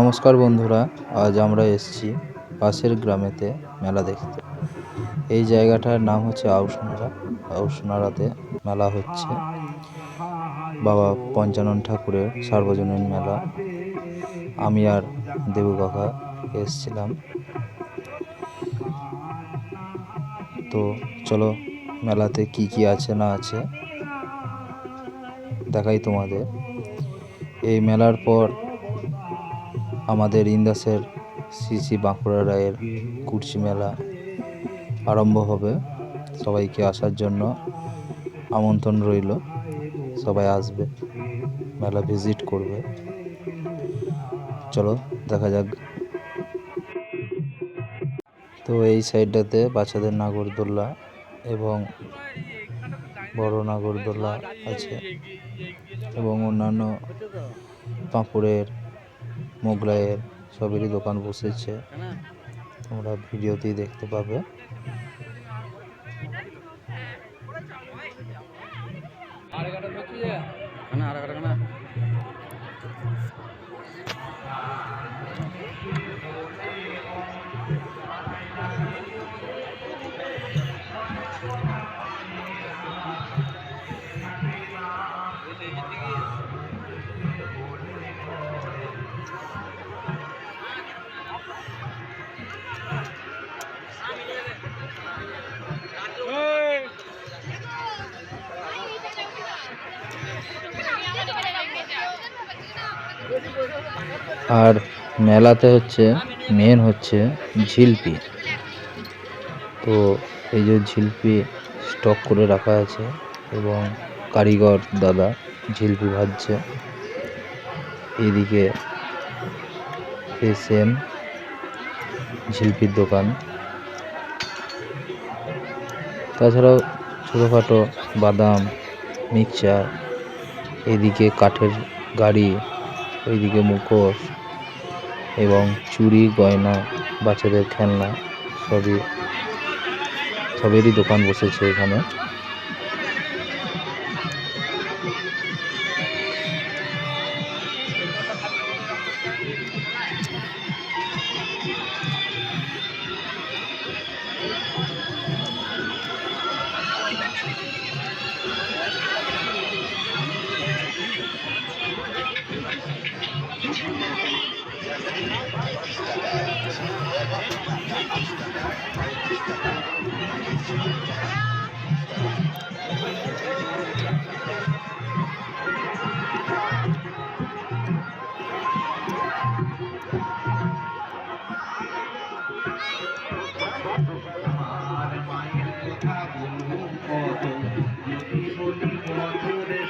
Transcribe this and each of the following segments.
নমস্কার বন্ধুরা, আজ আমরা এসেছি পাশের গ্রামেতে মেলা দেখতে। এই জায়গাটার নাম হচ্ছে আউসনারা। আউশনাড়াতে মেলা হচ্ছে। বাবা পঞ্চানন ঠাকুরের সার্বজনীন মেলা। আমি আর দেবু কাকা এসেছিলাম। তো চলো, মেলাতে কি কি আছে না আছে দেখাই তোমাদের। এই মেলার পর আমাদের ইন্দাসের শ্রী শ্রী বাঁকুড়া রায়ের কুর্চি মেলা আরম্ভ হবে। সবাইকে আসার জন্য আমন্ত্রণ রইল। সবাই আসবে, মেলা ভিজিট করবে। চলো, দেখা যাক। তো এই সাইডটাতে বাচ্চাদের নাগরদোল্লা এবং বড় নাগরদোল্লা আছে এবং অন্যান্য পাঁপড়ের মোগলাইয়ের সবেরই দোকান বসেছে। তোমরা ভিডিওতেই দেখতে পাবে। আর আর মেলাতে হচ্ছে মেন হচ্ছে ঝিলপি। তো এই যে ঝিলপি স্টক করে রাখা আছে এবং কারিগর দাদা ঝিলপি ভাজছে। এইদিকে এস এম ঝিলপির দোকান। তাছাড়াও ছোটোখাটো বাদাম, মিক্সচার, এদিকে কাঠের গাড়ি, ওইদিকে মুখোশ এবং চুড়ি গয়না, বাচ্চাদের খেলনা সবই সবেরই দোকান বসেছে এখানে।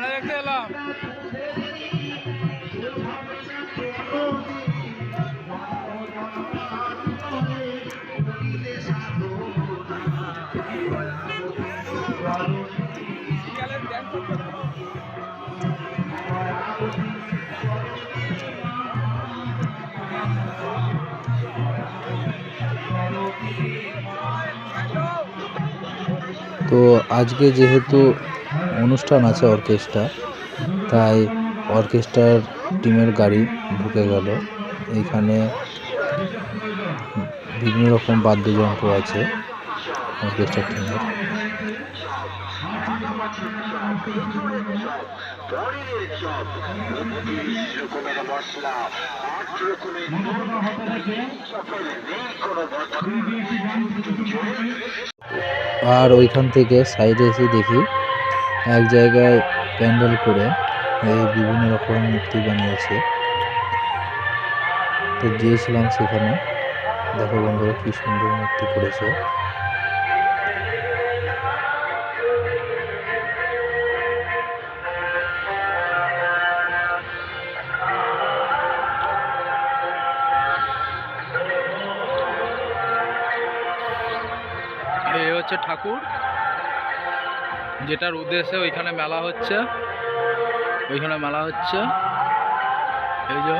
মেলা দেখতে এলাম তো আজকে যেহেতু অনুষ্ঠান আছে অর্কেস্ট্রা। তাই অর্কেস্ট্রার টিমের গাড়ি ঢুকে গেল। এইখানে বিভিন্ন রকম বাদ্যযন্ত্র আছে অর্কেস্ট্রা টিমের। আর ওইখান থেকে সাইডে এসে দেখি এক জায়গায় প্যান্ডেল করে এই বিভিন্ন রকম মূর্তি বানিয়েছে। তো গিয়েছিলাম সেখানে। দেখো বন্ধুরা কি সুন্দর মূর্তি করেছে। হচ্ছে ঠাকুর। যেটার উদ্দেশ্যে ওইখানে মেলা হচ্ছে। ওইখানে মেলা হচ্ছে। এই যে।